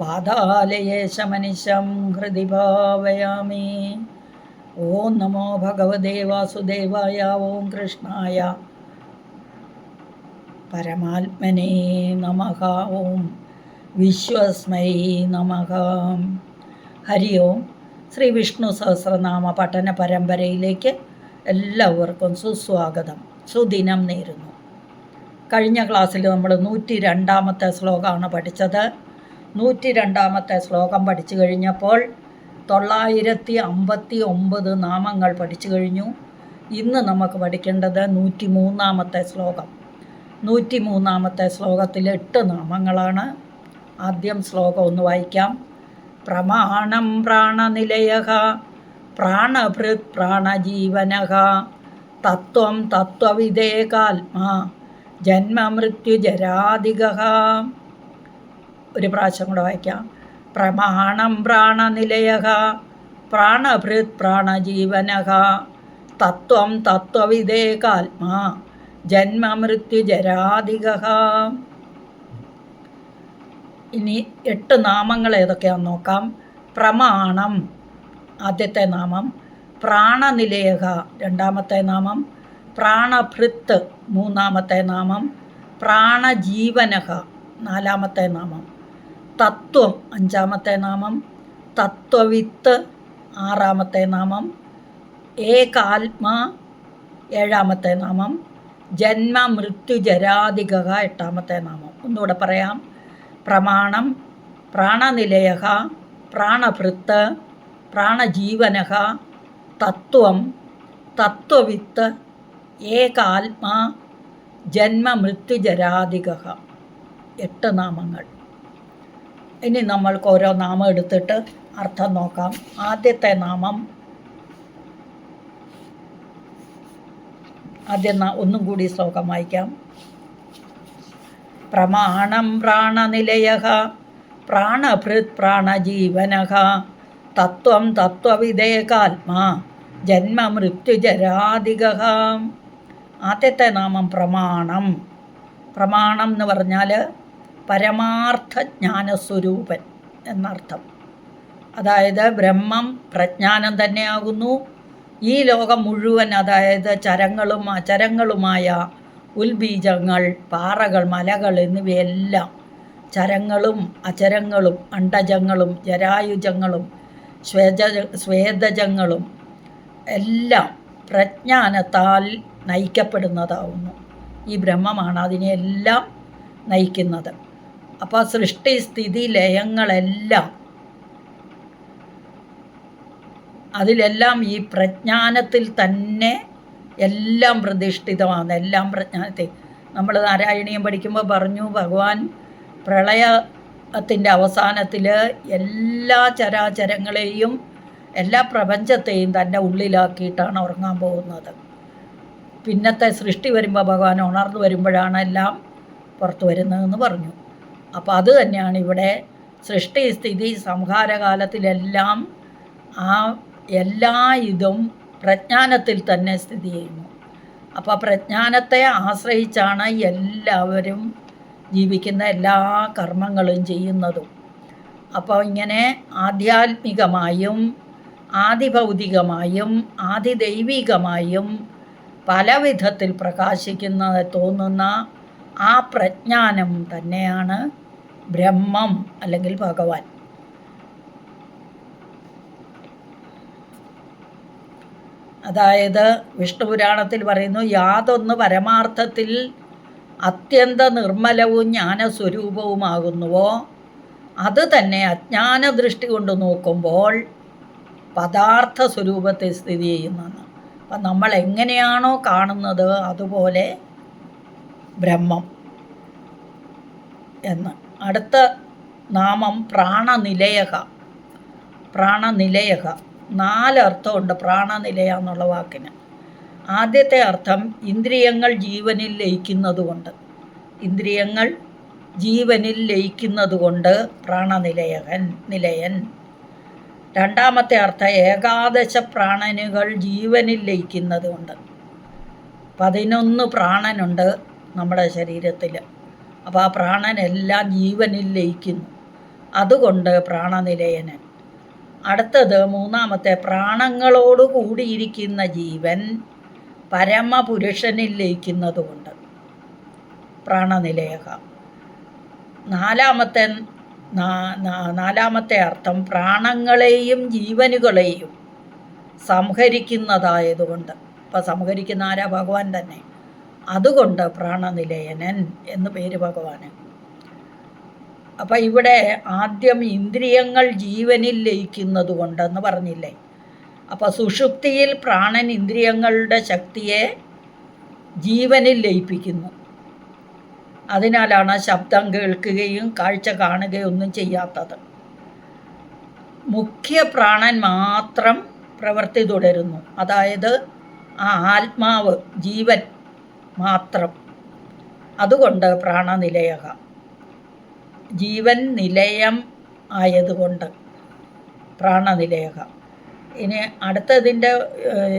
വാതാലയേശമനിശം ഹൃദി ഭാവയാമി ഓം നമോ ഭഗവതേ വാസുദേവായ ഓം കൃഷ്ണായ പരമാത്മനെ നമ ഓം വിശ്വസ്മൈ നമ ഹരി ഓം ശ്രീ വിഷ്ണു സഹസ്രനാമ പഠന പരമ്പരയിലേക്ക് എല്ലാവർക്കും സുസ്വാഗതം. സുദിനം നേരുന്നു. കഴിഞ്ഞ ക്ലാസ്സിൽ നമ്മൾ നൂറ്റി രണ്ടാമത്തെ ശ്ലോകമാണ് പഠിച്ചത്. നൂറ്റി രണ്ടാമത്തെ ശ്ലോകം പഠിച്ചു കഴിഞ്ഞപ്പോൾ തൊള്ളായിരത്തി അമ്പത്തി ഒമ്പത് നാമങ്ങൾ പഠിച്ചു കഴിഞ്ഞു. ഇന്ന് നമുക്ക് പഠിക്കേണ്ടത് നൂറ്റി മൂന്നാമത്തെ ശ്ലോകം. നൂറ്റി മൂന്നാമത്തെ ശ്ലോകത്തിൽ എട്ട് നാമങ്ങളാണ്. ആദ്യം ശ്ലോകം ഒന്ന് വായിക്കാം. പ്രമാണം പ്രാണനിലയ പ്രാണഭൃത് പ്രാണജീവനക തത്വം തത്വവിദേകാത്മാ ജന്മമൃത്യുജരാധിക ഒരു പ്രാവശ്യം കൂടെ വായിക്കാം. പ്രമാണം പ്രാണനിലയ പ്രാണഭൃത് പ്രാണജീവനക തത്വം തത്വവിദേകാത്മാ ജന്മമൃത്യുജരാധിക ഇനി എട്ട് നാമങ്ങൾ ഏതൊക്കെയാണെന്ന് നോക്കാം. പ്രമാണം ആദ്യത്തെ നാമം. പ്രാണനിലയക രണ്ടാമത്തെ നാമം. പ്രാണഭൃത്ത് മൂന്നാമത്തെ നാമം. പ്രാണജീവനക നാലാമത്തെ നാമം. തത്വം അഞ്ചാമത്തെ നാമം തത്വവിത്ത് ആറാമത്തെ നാമം ഏകാത്മ ഏഴാമത്തെ നാമം ജന്മ മൃത്യു ജരാധിക എട്ടാമത്തെ നാമം. ഒന്നുകൂടെ പറയാം. പ്രമാണം പ്രാണനിലയ പ്രാണഭൃത്ത് പ്രാണജീവന തത്വം തത്വവിത്ത് ഏകാത്മ ജന്മ മൃത്യു ജരാധിക എട്ട് നാമങ്ങൾ. ഇനി നമ്മൾക്ക് ഓരോ നാമം എടുത്തിട്ട് അർത്ഥം നോക്കാം. ആദ്യത്തെ നാമം ആദ്യം ഒന്നും കൂടി ശ്ലോകം വായിക്കാം. പ്രമാണം പ്രാണനിലയ പ്രാണഭൃത് പ്രാണജീവന തത്വം തത്വവിദേകാത്മാ ജന്മമൃത്യുജരാധിക ആദ്യത്തെ നാമം പ്രമാണം. പ്രമാണം എന്ന് പറഞ്ഞാൽ പരമാർത്ഥ ജ്ഞാനസ്വരൂപൻ എന്നർത്ഥം. അതായത് ബ്രഹ്മം പ്രജ്ഞാനം തന്നെയാകുന്നു. ഈ ലോകം മുഴുവൻ അതായത് ചരങ്ങളും അചരങ്ങളുമായ ഉൽബീജങ്ങൾ പാറകൾ മലകൾ എന്നിവയെല്ലാം ചരങ്ങളും അചരങ്ങളും അണ്ടജങ്ങളും ജരായുജങ്ങളും ശ്വേത ശ്വേതജങ്ങളും എല്ലാം പ്രജ്ഞാനത്താൽ നയിക്കപ്പെടുന്നതാവുന്നു. ഈ ബ്രഹ്മമാണ് അതിനെയെല്ലാം നയിക്കുന്നത്. അപ്പോൾ സൃഷ്ടി സ്ഥിതി ലയങ്ങളെല്ലാം. അതിലെല്ലാം ഈ പ്രജ്ഞാനത്തിൽ തന്നെ എല്ലാം പ്രതിഷ്ഠിതമാണ്. എല്ലാം പ്രജ്ഞാനത്തെ നമ്മൾ നാരായണീയം പഠിക്കുമ്പോൾ പറഞ്ഞു ഭഗവാൻ പ്രളയത്തിന്റെ അവസാനത്തിൽ എല്ലാ ചരാചരങ്ങളെയും എല്ലാ പ്രപഞ്ചത്തെയും തന്റെ ഉള്ളിലാക്കിയിട്ടാണ് ഉറങ്ങാൻ പോകുന്നത്. പിന്നത്തെ സൃഷ്ടി വരുമ്പോൾ ഭഗവാൻ ഉണർന്നു വരുമ്പോഴാണ് എല്ലാം പുറത്തു വരുന്നതെന്ന് പറഞ്ഞു. അപ്പോൾ അത് തന്നെയാണ് ഇവിടെ സൃഷ്ടി സ്ഥിതി സംഹാരകാലത്തിലെല്ലാം ആ എല്ലാ ഇതും പ്രജ്ഞാനത്തിൽ തന്നെ സ്ഥിതി ചെയ്യുന്നു. അപ്പോൾ പ്രജ്ഞാനത്തെ ആശ്രയിച്ചാണ് എല്ലാവരും ജീവിക്കുന്ന എല്ലാ കർമ്മങ്ങളും ചെയ്യുന്നതും. അപ്പോൾ ഇങ്ങനെ ആധ്യാത്മികമായും ആദിഭൗതികമായും ആദിദൈവികമായും പല വിധത്തിൽ പ്രകാശിക്കുന്ന തോന്നുന്ന ആ പ്രജ്ഞാനം തന്നെയാണ് ബ്രഹ്മം അല്ലെങ്കിൽ ഭഗവാൻ. അതായത് വിഷ്ണുപുരാണത്തിൽ പറയുന്നു യാതൊന്ന് പരമാർത്ഥത്തിൽ അത്യന്ത നിർമ്മലവും ജ്ഞാനസ്വരൂപവുമാകുന്നുവോ? അത് തന്നെ അജ്ഞാന ദൃഷ്ടി കൊണ്ട് നോക്കുമ്പോൾ പദാർത്ഥ സ്വരൂപത്തെ സ്ഥിതി ചെയ്യുന്നതാണ്. അപ്പം നമ്മൾ എങ്ങനെയാണോ കാണുന്നത് അതുപോലെ ബ്രഹ്മം എന്ന്. അടുത്ത നാമം പ്രാണനിലയക. പ്രാണനിലയക. നാലർത്ഥമുണ്ട് പ്രാണനിലയ എന്നുള്ള വാക്കിന്. ആദ്യത്തെ അർത്ഥം ഇന്ദ്രിയങ്ങൾ ജീവനിൽ ലയിക്കുന്നതുകൊണ്ട്. ഇന്ദ്രിയങ്ങൾ ജീവനിൽ ലയിക്കുന്നതുകൊണ്ട് പ്രാണനിലയകൻ നിലയൻ. രണ്ടാമത്തെ അർത്ഥം ഏകാദശ പ്രാണനുകൾ ജീവനിൽ ലയിക്കുന്നതുകൊണ്ട്. പതിനൊന്ന് പ്രാണനുണ്ട് നമ്മുടെ ശരീരത്തിൽ അപ്പോൾ ആ പ്രാണനെല്ലാം ജീവനിൽ ലയിക്കുന്നു. അതുകൊണ്ട് പ്രാണനിലയനൻ. അടുത്തത് മൂന്നാമത്തെ പ്രാണങ്ങളോട് കൂടിയിരിക്കുന്ന ജീവൻ പരമപുരുഷനിൽ ലയിക്കുന്നതുകൊണ്ട്. പ്രാണനിലയക. നാലാമത്തെ നാലാമത്തെ അർത്ഥം പ്രാണങ്ങളെയും ജീവനുകളെയും സംഹരിക്കുന്നതായതുകൊണ്ട്. ഇപ്പം സംഹരിക്കുന്ന ആരാ? ഭഗവാൻ തന്നെ. അതുകൊണ്ട് പ്രാണനിലയനൻ എന്ന് പേര് ഭഗവാന്. അപ്പം ഇവിടെ ആദ്യം ഇന്ദ്രിയങ്ങൾ ജീവനിൽ ലയിക്കുന്നത് കൊണ്ടെന്ന് പറഞ്ഞില്ലേ? അപ്പം സുഷുപ്തിയിൽ പ്രാണൻ ഇന്ദ്രിയങ്ങളുടെ ശക്തിയെ ജീവനിൽ ലയിപ്പിക്കുന്നു. അതിനാലാണ് ശബ്ദം കേൾക്കുകയും കാഴ്ച കാണുകയും ഒന്നും ചെയ്യാത്തത്. മുഖ്യ പ്രാണൻ മാത്രം പ്രവൃത്തി തുടരുന്നു. അതായത് ആ ആത്മാവ് ജീവൻ മാത്രം. അതുകൊണ്ട് പ്രാണനിലയക. ജീവൻ നിലയം ആയതുകൊണ്ട് പ്രാണനിലയക. ഇനി അടുത്തതിന്റെ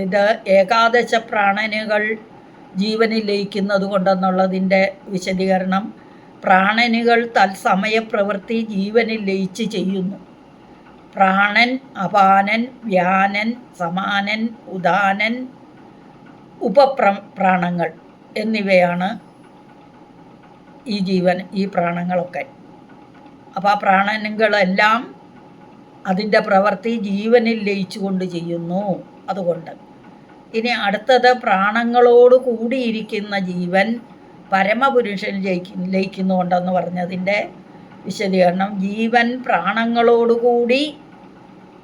ഇത് ഏകാദശ പ്രാണനുകൾ ജീവനിൽ ലയിക്കുന്നത് കൊണ്ടെന്നുള്ളതിന്റെ വിശദീകരണം പ്രാണനുകൾ തത്സമയ പ്രവൃത്തി ജീവനിൽ ലയിച്ച് ചെയ്യുന്നു. പ്രാണൻ അപാനൻ വ്യാനൻ സമാനൻ ഉദാനൻ ഉപപ്ര പ്രാണങ്ങൾ. എന്നിവയാണ് ഈ ജീവൻ ഈ പ്രാണങ്ങളൊക്കെ. അപ്പോൾ ആ പ്രാണനങ്ങളെല്ലാം അതിന്റെ പ്രവൃത്തി ജീവനിൽ ലയിച്ചുകൊണ്ട് ചെയ്യുന്നു അതുകൊണ്ട്. ഇനി അടുത്തത് പ്രാണങ്ങളോട് കൂടിയിരിക്കുന്ന ജീവൻ പരമപുരുഷൻ ലയിക്കു ലയിക്കുന്നുണ്ടെന്ന് പറഞ്ഞതിന്റെ വിശദീകരണം. ജീവൻ പ്രാണങ്ങളോടുകൂടി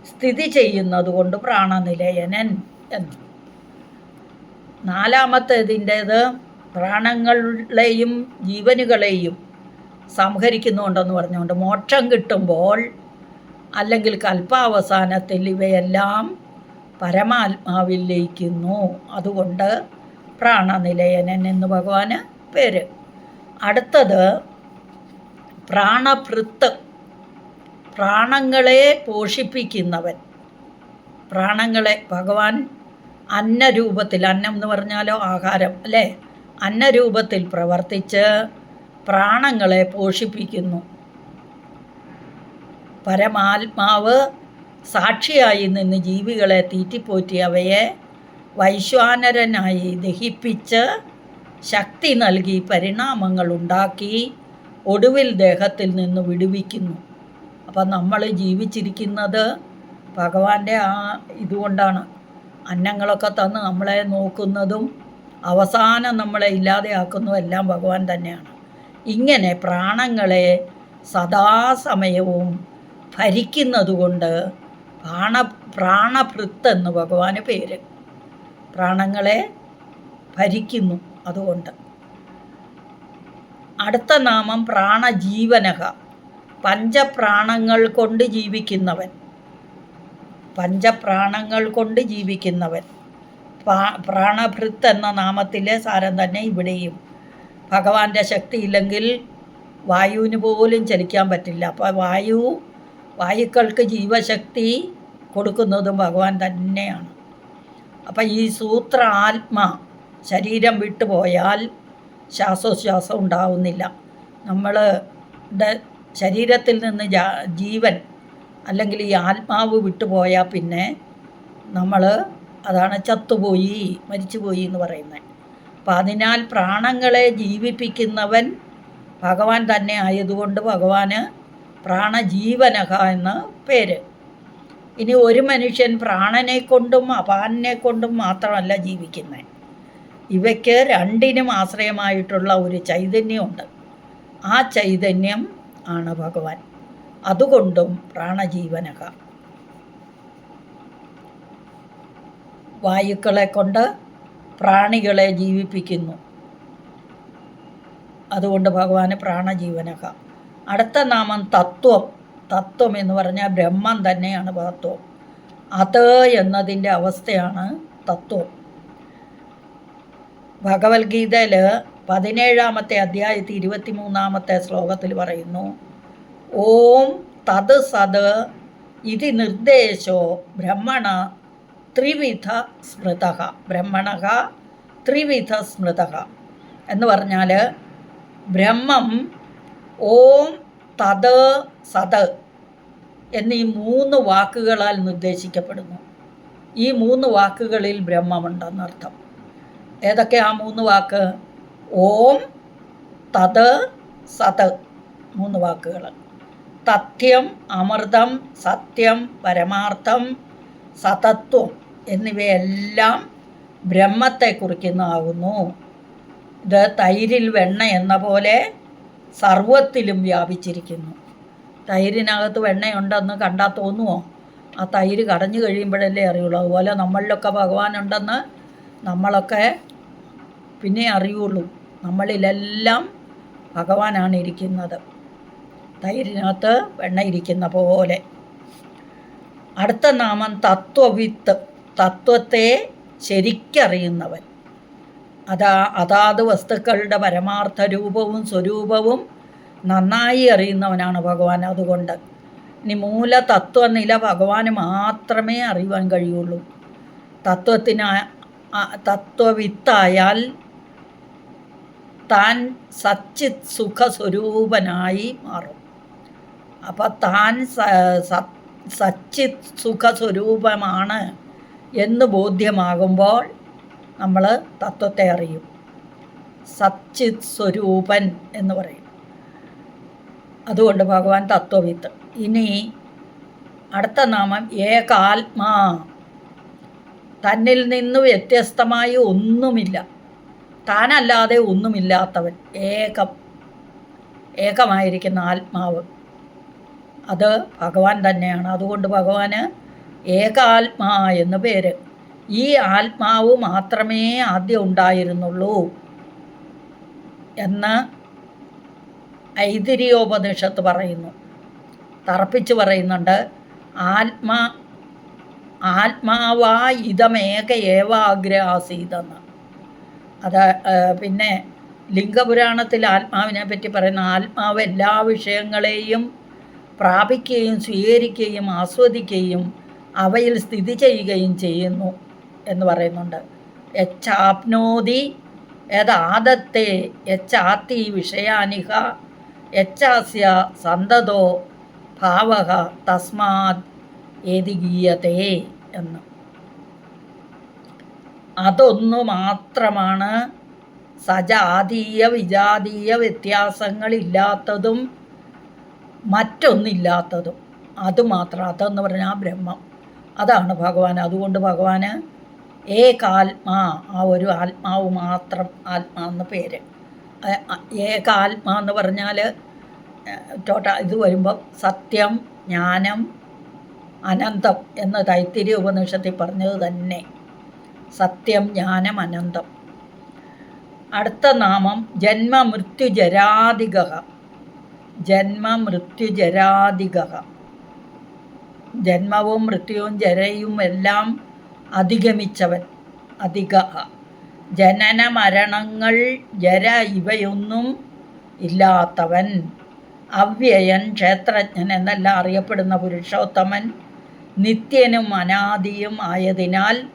സ്ഥിതി ചെയ്യുന്നത് കൊണ്ട് പ്രാണനിലയനൻ എന്ന്. നാലാമത്തേതിന്റേത് പ്രാണങ്ങളെയും ജീവനുകളെയും സംഹരിക്കുന്നുണ്ടെന്ന് പറഞ്ഞുകൊണ്ട് മോക്ഷം കിട്ടുമ്പോൾ അല്ലെങ്കിൽ കൽപ്പാവസാനത്തിൽ ഇവയെല്ലാം പരമാത്മാവിൽ ലയിക്കുന്നു അതുകൊണ്ട് പ്രാണനിലയനൻ എന്ന് ഭഗവാന് പേര്. അടുത്തത് പ്രാണഭൃത്ത് പ്രാണങ്ങളെ പോഷിപ്പിക്കുന്നവൻ. പ്രാണങ്ങളെ ഭഗവാൻ അന്നരൂപത്തിൽ അന്നം എന്ന് പറഞ്ഞാലോ ആഹാരം അല്ലേ? അന്നരൂപത്തിൽ പ്രവർത്തിച്ച് പ്രാണങ്ങളെ പോഷിപ്പിക്കുന്നു. പരമാത്മാവ് സാക്ഷിയായി നിന്ന് ജീവികളെ തീറ്റിപ്പോറ്റി അവയെ വൈശ്വാനരനായി ദഹിപ്പിച്ച് ശക്തി നൽകി പരിണാമങ്ങൾ ഉണ്ടാക്കി ഒടുവിൽ ദേഹത്തിൽ നിന്ന് വിടുവിക്കുന്നു. അപ്പം നമ്മൾ ജീവിച്ചിരിക്കുന്നത് ഭഗവാന്റെ ആ ഇതുകൊണ്ടാണ്. അന്നങ്ങളൊക്കെ തന്ന് നമ്മളെ നോക്കുന്നതും അവസാനം നമ്മളെ ഇല്ലാതെയാക്കുന്നതും എല്ലാം ഭഗവാൻ തന്നെയാണ്. ഇങ്ങനെ പ്രാണങ്ങളെ സദാസമയവും ഭരിക്കുന്നതുകൊണ്ട് പ്രാണ പ്രാണഭൃത്ത് എന്ന് ഭഗവാന് പേര്. പ്രാണങ്ങളെ ഭരിക്കുന്നു അതുകൊണ്ട്. അടുത്ത നാമം പ്രാണജീവനക പഞ്ചപ്രാണങ്ങൾ കൊണ്ട് ജീവിക്കുന്നവൻ. പഞ്ചപ്രാണങ്ങൾ കൊണ്ട് ജീവിക്കുന്നവൻ. പ്രാ- പ്രാണഭൃത്ത് എന്ന നാമത്തിലെ സാരം തന്നെ ഇവിടെയും. ഭഗവാന്റെ ശക്തി ഇല്ലെങ്കിൽ വായുവിന് പോലും ചലിക്കാൻ പറ്റില്ല. അപ്പോൾ വായു വായുക്കൾക്ക് ജീവശക്തി കൊടുക്കുന്നതും ഭഗവാൻ തന്നെയാണ്. അപ്പം ഈ സൂത്ര ആത്മ ശരീരം വിട്ടുപോയാൽ ശ്വാസോച്ഛ്വാസം ഉണ്ടാവുന്നില്ല. നമ്മൾ ശരീരത്തിൽ നിന്ന് ജീവൻ അല്ലെങ്കിൽ ഈ ആത്മാവ് വിട്ടുപോയാൽ പിന്നെ നമ്മൾ അതാണ് ചത്തുപോയി മരിച്ചുപോയി എന്ന് പറയുന്നത്. അപ്പം അതിനാൽ പ്രാണങ്ങളെ ജീവിപ്പിക്കുന്നവൻ ഭഗവാൻ തന്നെ ആയതുകൊണ്ട് ഭഗവാന് പ്രാണജീവനക എന്ന പേര്. ഇനി ഒരു മനുഷ്യൻ പ്രാണനെ കൊണ്ടും അപാനെ കൊണ്ടും മാത്രമല്ല ജീവിക്കുന്നത്. ഇവയ്ക്ക് രണ്ടിനും ആശ്രയമായിട്ടുള്ള ഒരു ചൈതന്യമുണ്ട്. ആ ചൈതന്യം ആണ് ഭഗവാൻ. അതുകൊണ്ടും പ്രാണജീവനക. വായുക്കളെ കൊണ്ട് പ്രാണികളെ ജീവിപ്പിക്കുന്നു. അതുകൊണ്ട് ഭഗവാന് പ്രാണജീവനക. അടുത്ത നാമം തത്വം. തത്വം എന്ന് പറഞ്ഞാൽ ബ്രഹ്മം തന്നെയാണ് തത്വം അത് എന്നതിന്റെ അവസ്ഥയാണ് തത്വം. ഭഗവത്ഗീതയിൽ പതിനേഴാമത്തെ അധ്യായത്തിൽ ഇരുപത്തി മൂന്നാമത്തെ ശ്ലോകത്തിൽ പറയുന്നു ഓം തത് സത് ഇതി നിർദ്ദേശോ ബ്രഹ്മണ ത്രിവിധ സ്മൃത. ബ്രഹ്മണ ത്രിവിധ സ്മൃത. എന്ന് പറഞ്ഞാൽ ബ്രഹ്മം ഓം തത് സത് എന്നീ മൂന്ന് വാക്കുകളാൽ നിർദ്ദേശിക്കപ്പെടുന്നു. ഈ മൂന്ന് വാക്കുകളിൽ ബ്രഹ്മമുണ്ടെന്നർത്ഥം. ഏതൊക്കെ ആ മൂന്ന് വാക്ക്? ഓം തത് സത് മൂന്ന് വാക്കുകൾ തഥ്യം അമൃതം സത്യം പരമാർത്ഥം സതത്വം എന്നിവയെല്ലാം ബ്രഹ്മത്തെ കുറിക്കുന്നതാകുന്നു ഇത് തൈരിൽ വെണ്ണ എന്ന പോലെ സർവത്തിലും വ്യാപിച്ചിരിക്കുന്നു. തൈരിനകത്ത് വെണ്ണയുണ്ടെന്ന് കണ്ടാൽ തോന്നുമോ ആ തൈര് കടഞ്ഞു കഴിയുമ്പോഴല്ലേ അറിയുള്ളൂ. അതുപോലെ നമ്മളിലൊക്കെ ഭഗവാനുണ്ടെന്ന് നമ്മളൊക്കെ പിന്നെ അറിയുള്ളൂ. നമ്മളിലെല്ലാം ഭഗവാനാണ് ഇരിക്കുന്നത്. തൈരിനകത്ത് വെണ്ണ ഇരിക്കുന്ന പോലെ. അടുത്ത നാമം തത്വവിത്ത്. തത്വത്തെ ശരിക്കറിയുന്നവൻ. അതാ അതാത് വസ്തുക്കളുടെ പരമാർത്ഥ രൂപവും സ്വരൂപവും നന്നായി അറിയുന്നവനാണ് ഭഗവാൻ. അതുകൊണ്ട് ഇനി മൂല തത്വനില ഭഗവാന് മാത്രമേ അറിയുവാൻ കഴിയുള്ളൂ. തത്വത്തിന് തത്വവിത്തായാൽ താൻ സച്ചിത് സുഖസ്വരൂപനായി മാറും. അപ്പം താൻ സച്ചിത് സുഖസ്വരൂപമാണ് എന്ന് ബോധ്യമാകുമ്പോൾ നമ്മൾ തത്വത്തെ അറിയും. സച്ചിത് സ്വരൂപൻ എന്ന് പറയും. അതുകൊണ്ട് ഭഗവാൻ തത്വവിത്ത്. ഇനി അടുത്ത നാമം ഏകാത്മാ. തന്നിൽ നിന്ന് വ്യത്യസ്തമായി ഒന്നുമില്ല. താനല്ലാതെ ഒന്നുമില്ലാത്തവൻ. ഏകം. ഏകമായിരിക്കുന്ന ആത്മാവ്. അത് ഭഗവാൻ തന്നെയാണ്. അതുകൊണ്ട് ഭഗവാന് ഏകാത്മാ എന്ന് പേര്. ഈ ആത്മാവ് മാത്രമേ ആദ്യം ഉണ്ടായിരുന്നുള്ളൂ എന്ന് ഐതിരിയോപനിഷത്ത് പറയുന്നു. തറപ്പിച്ച് പറയുന്നുണ്ട്. ആത്മാ ആത്മാവാ ഇതമേക ഏവാഗ്രഹാസീതെന്ന്. അത് പിന്നെ ലിംഗപുരാണത്തിൽ ആത്മാവിനെ പറ്റി പറയുന്ന ആത്മാവ് എല്ലാ വിഷയങ്ങളെയും പ്രാപിക്കുകയും സ്വീകരിക്കുകയും ആസ്വദിക്കുകയും അവയിൽ സ്ഥിതി ചെയ്യുകയും ചെയ്യുന്നു എന്ന് പറയുന്നുണ്ട്. യച്ചാപ്നോതി യഥാദത്തെ യച്ചാത്തി വിഷയാനിഹ യച്ചാസ്യ സന്തതോ ഭാവക തസ്മാത് ഏതി ഗീയതേ എന്ന്. അതൊന്നു മാത്രമാണ് സജാതീയ വിജാതീയ വ്യത്യാസങ്ങളില്ലാത്തതും മറ്റൊന്നില്ലാത്തതും. അതുമാത്രം അതെന്ന് പറഞ്ഞാൽ ആ ബ്രഹ്മം. അതാണ് ഭഗവാൻ അതുകൊണ്ട് ഭഗവാന് ഏകാത്മാ ആ ഒരു ആത്മാവ് മാത്രം ആത്മാ എന്ന് പേര്. ഏകാത്മാ എന്ന് പറഞ്ഞാൽ ടോട്ട ഇത് വരുമ്പോൾ സത്യം ജ്ഞാനം അനന്തം എന്ന് തൈത്തിരി ഉപനിഷത്തിൽ പറഞ്ഞത് തന്നെ. സത്യം ജ്ഞാനം അനന്തം. അടുത്ത നാമം ജന്മമൃത്യുജരാധിക ജന്മമൃത്യുജരാധിക ജന്മവും മൃത്യുവും ജരയും എല്ലാം അധിഗമിച്ചവൻ അധിക. ജനന മരണങ്ങൾ ജര ഇവയൊന്നും ഇല്ലാത്തവൻ. അവ്യയൻ ക്ഷേത്രജ്ഞൻ എന്നെല്ലാം അറിയപ്പെടുന്ന പുരുഷോത്തമൻ. നിത്യനും അനാദിയും ആയതിനാൽ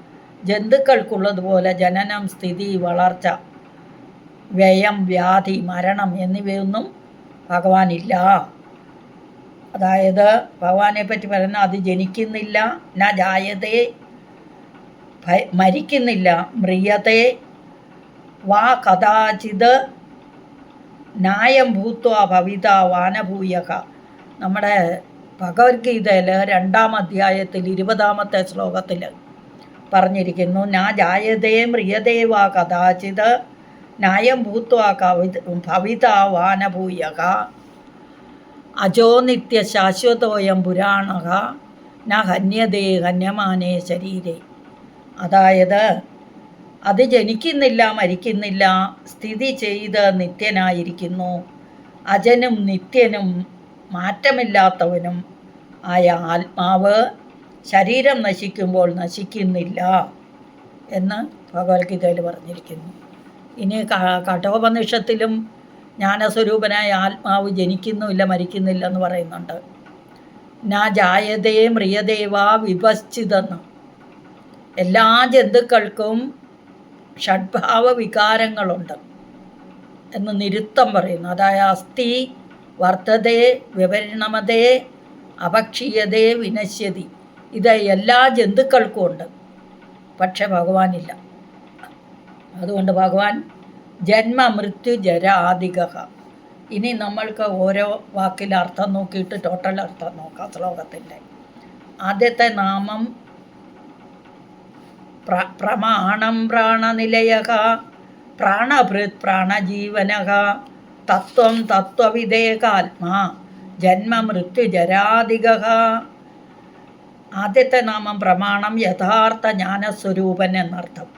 ജന്തുക്കൾക്കുള്ളതുപോലെ ജനനം സ്ഥിതി വളർച്ച വ്യയം വ്യാധി മരണം എന്നിവയൊന്നും ഭഗവാനില്ല. അതായത് ഭഗവാനെ പറ്റി പറയുന്ന അത് ജനിക്കുന്നില്ല ന ജായതേ മരിക്കുന്നില്ല മ്രിയതേ വാ കഥാചിത് നായം ഭൂത്വ ഭവിത വാനഭൂയക. നമ്മുടെ ഭഗവത്ഗീതയിൽ രണ്ടാം അധ്യായത്തിൽ ഇരുപതാമത്തെ ശ്ലോകത്തിൽ പറഞ്ഞിരിക്കുന്നു നാ ജായതേ മ്രിയതേ വാ കഥാചിത് ന്യായം ഭൂത്വാ കവിത ഭവിത വാനഭൂയക. അജോ നിത്യ ശാശ്വതോയം പുരാണക. ന ഹന്യതേ ഹന്യമാനേ ശരീരേ. അതായത് അത് ജനിക്കുന്നില്ല മരിക്കുന്നില്ല സ്ഥിതി ചെയ്ത് നിത്യനായിരിക്കുന്നു. അജനും നിത്യനും മാറ്റമില്ലാത്തവനും ആയ ആത്മാവ് ശരീരം നശിക്കുമ്പോൾ നശിക്കുന്നില്ല എന്ന് ഭഗവത്ഗീതയിൽ പറഞ്ഞിരിക്കുന്നു. ഇനി കഠോപനിഷത്തിലും ജ്ഞാനസ്വരൂപനായ ആത്മാവ് ജനിക്കുന്നുമില്ല മരിക്കുന്നില്ല എന്ന് പറയുന്നുണ്ട്. നാ ജായതേ മ്രിയദേവാ വിഭശ്ചിതെന്ന്. എല്ലാ ജന്തുക്കൾക്കും ഷഡ്ഭാവ വികാരങ്ങളുണ്ട് എന്ന് നിരുത്തം പറയുന്നു. അതായത് അസ്ഥി വർദ്ധതേ വിപരിണമതേ അപക്ഷീയതേ വിനശ്യതി. ഇത് എല്ലാ ജന്തുക്കൾക്കും ഉണ്ട്. പക്ഷെ ഭഗവാനില്ല. അതുകൊണ്ട് ഭഗവാൻ ജന്മ മൃത്യു ജരാധിക ഇനി നമ്മൾക്ക് ഓരോ വാക്കിൽ അർത്ഥം നോക്കിയിട്ട് ടോട്ടൽ അർത്ഥം നോക്കാം ശ്ലോകത്തിന്റെ. ആദ്യത്തെ നാമം പ്ര പ്രമാണം പ്രാണനിലയ പ്രാണഭൃത് പ്രാണജീവന തത്വം തത്വവിധേകാത്മാ ജന്മ മൃത്യു ജരാധിക ആദ്യത്തെ നാമം പ്രമാണം യഥാർത്ഥ ജ്ഞാനസ്വരൂപൻ എന്നർത്ഥം.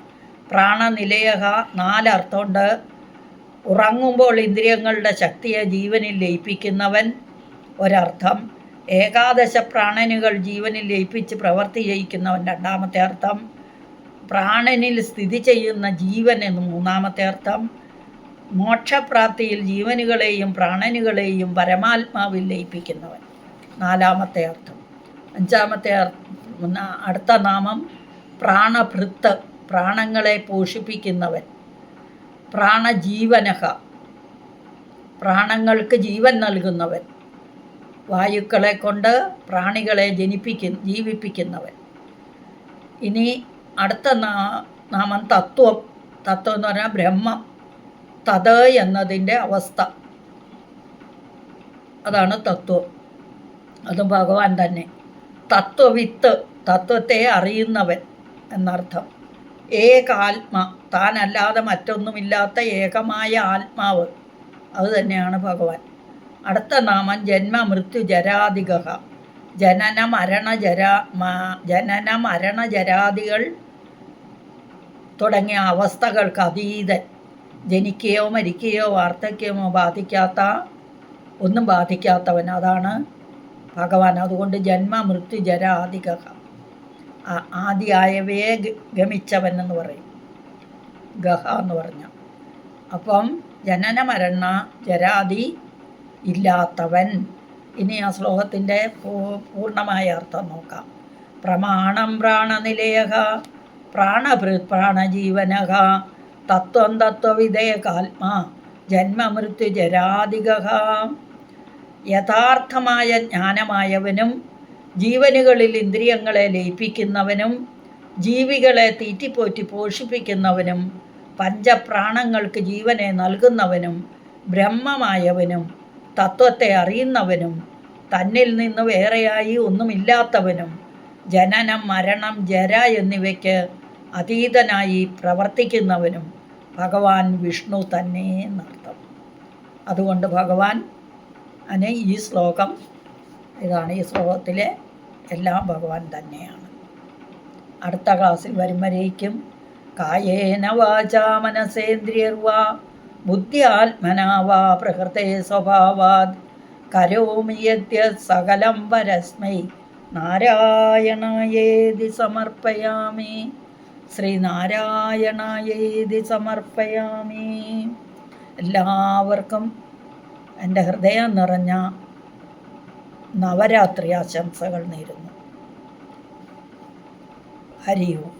പ്രാണനിലയ നാലർത്ഥമുണ്ട്. ഉറങ്ങുമ്പോൾ ഇന്ദ്രിയങ്ങളുടെ ശക്തിയെ ജീവനിൽ ലയിപ്പിക്കുന്നവൻ ഒരർത്ഥം. ഏകാദശ പ്രാണനുകൾ ജീവനിൽ ലയിപ്പിച്ച് പ്രവർത്തി ചെയ്യിക്കുന്നവൻ രണ്ടാമത്തെ അർത്ഥം. പ്രാണനിൽ സ്ഥിതി ചെയ്യുന്ന ജീവൻ എന്ന് മൂന്നാമത്തെ അർത്ഥം. മോക്ഷപ്രാപ്തിയിൽ ജീവനുകളെയും പ്രാണനുകളെയും പരമാത്മാവിൽ ലയിപ്പിക്കുന്നവൻ നാലാമത്തെ അർത്ഥം. അഞ്ചാമത്തെ അടുത്ത നാമം പ്രാണഭൃത്ത്. പ്രാണങ്ങളെ പോഷിപ്പിക്കുന്നവൻ. പ്രാണജീവനഹ. പ്രാണങ്ങൾക്ക് ജീവൻ നൽകുന്നവൻ. വായുക്കളെ കൊണ്ട് പ്രാണികളെ ജനിപ്പിക്കുന്ന ജീവിപ്പിക്കുന്നവൻ. ഇനി അടുത്ത നാമം തത്വം. തത്വം എന്ന് പറഞ്ഞാൽ ബ്രഹ്മം. തത് എന്നതിന്റെ അവസ്ഥ. അതാണ് തത്വം. അതും ഭഗവാൻ തന്നെ. തത്വവിത്ത് തത്വത്തെ അറിയുന്നവൻ എന്നർത്ഥം. ഏകാത്മ. താനല്ലാതെ മറ്റൊന്നുമില്ലാത്ത ഏകമായ ആത്മാവ്. അത് തന്നെയാണ് ഭഗവാൻ. അടുത്ത നാമം ജന്മ മൃത്യു ജരാധിക ജനന മരണ ജരാ ജനന മരണ ജരാദികൾ തുടങ്ങിയ അവസ്ഥകൾക്ക് അതീതൻ. ജനിക്കുകയോ മരിക്കുകയോ വാർദ്ധക്യമോ ബാധിക്കാത്ത ഒന്നും ബാധിക്കാത്തവൻ. അതാണ് ഭഗവാൻ. അതുകൊണ്ട് ജന്മ മൃത്യു ജരാധിക ആ- ആദിയായവയെ ഗമിച്ചവൻ എന്ന് പറയും. ഗഹ എന്ന് പറഞ്ഞ. അപ്പം ജനന മരണ ജരാതി ഇല്ലാത്തവൻ. ഇനി ആ ശ്ലോകത്തിന്റെ പൂർണമായ അർത്ഥം നോക്കാം. പ്രമാണം പ്രാണനിലയ പ്രാണഭൃത് പ്രാണജീവനഹ തത്വം തത്വവിധേയകാത്മാ ജന്മമൃത്യു ജരാധിക യഥാർത്ഥമായ ജ്ഞാനമായവനും ജീവനുകളിൽ ഇന്ദ്രിയങ്ങളെ ലയിപ്പിക്കുന്നവനും ജീവികളെ തീറ്റിപ്പോറ്റി പോഷിപ്പിക്കുന്നവനും പഞ്ചപ്രാണങ്ങൾക്ക് ജീവനെ നൽകുന്നവനും ബ്രഹ്മമായവനും തത്വത്തെ അറിയുന്നവനും തന്നിൽ നിന്ന് വേറെയായി ഒന്നുമില്ലാത്തവനും ജനനം മരണം ജര എന്നിവയ്ക്ക് അതീതനായി പ്രവർത്തിക്കുന്നവനും ഭഗവാൻ വിഷ്ണു തന്നെ എന്നർത്ഥം. അതുകൊണ്ട് ഭഗവാൻ അനെ ഈ ശ്ലോകം ഇതാണ് ഈ ശ്ലോകത്തിലെ എല്ലാം ഭഗവാൻ തന്നെയാണ്. അടുത്ത ക്ലാസ്സിൽ വരും കായേന വാചാ മനസേന്ദ്രിയർവാ ബുദ്ധി ആത്മനാവാ പ്രകൃതേ സ്വഭാവാത് കരോമി സകലം പരസ്മൈ നാരായണായേതി സമർപ്പയാമി ശ്രീനാരായണായേതി സമർപ്പയാമി. എല്ലാവർക്കും എന്റെ ഹൃദയം നിറഞ്ഞ നവരാത്രി ആശംസകൾ നേരുന്നു. ഹരി ഓം.